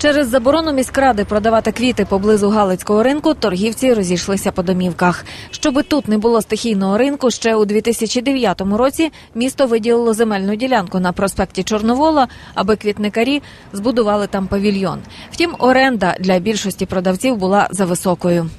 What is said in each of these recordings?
Через заборону міськради продавати квіти поблизу Галицького ринку торгівці розійшлися по домівках. Щоби тут не було стихійного ринку, ще у 2009 році місто виділило земельну ділянку на проспекті Чорновола, аби квітникарі збудували там павільйон. Втім, оренда для більшості продавців була за високою.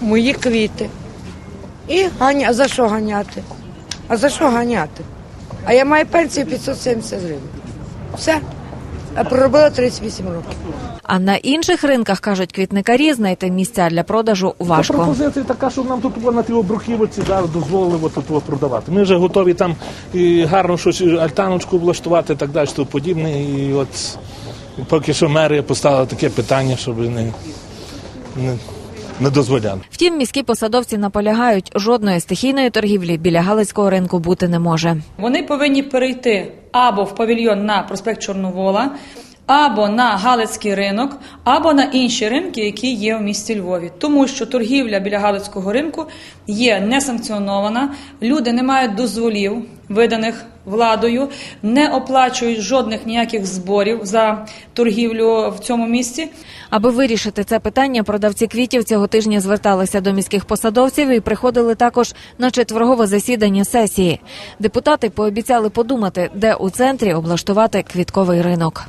мої квіти. І ганя, а за що ганяти? А за що ганяти? А я маю пенсію 570 гривень. Все. А проробила 38 років. А на інших ринках кажуть квітникарі, знайти місця для продажу Та важко. пропозиція така, щоб нам тут на тій обрухівці зараз дозволили тут продавати. Ми вже готові там і гарно щось альтаночку влаштувати і так далі, що подібне. І от поки що мерія поставила таке питання, щоб не, не, не дозволяли. Втім, міські посадовці наполягають, жодної стихійної торгівлі біля Галицького ринку бути не може. Вони повинні перейти або в павільйон на проспект Чорновола, або на Галицький ринок, або на інші ринки, які є в місті Львові. Тому що торгівля біля Галицького ринку є несанкціонована, люди не мають дозволів, виданих владою, не оплачують жодних ніяких зборів за торгівлю в цьому місці. Аби вирішити це питання, продавці квітів цього тижня зверталися до міських посадовців і приходили також на четвергове засідання сесії. Депутати пообіцяли подумати, де у центрі облаштувати квітковий ринок.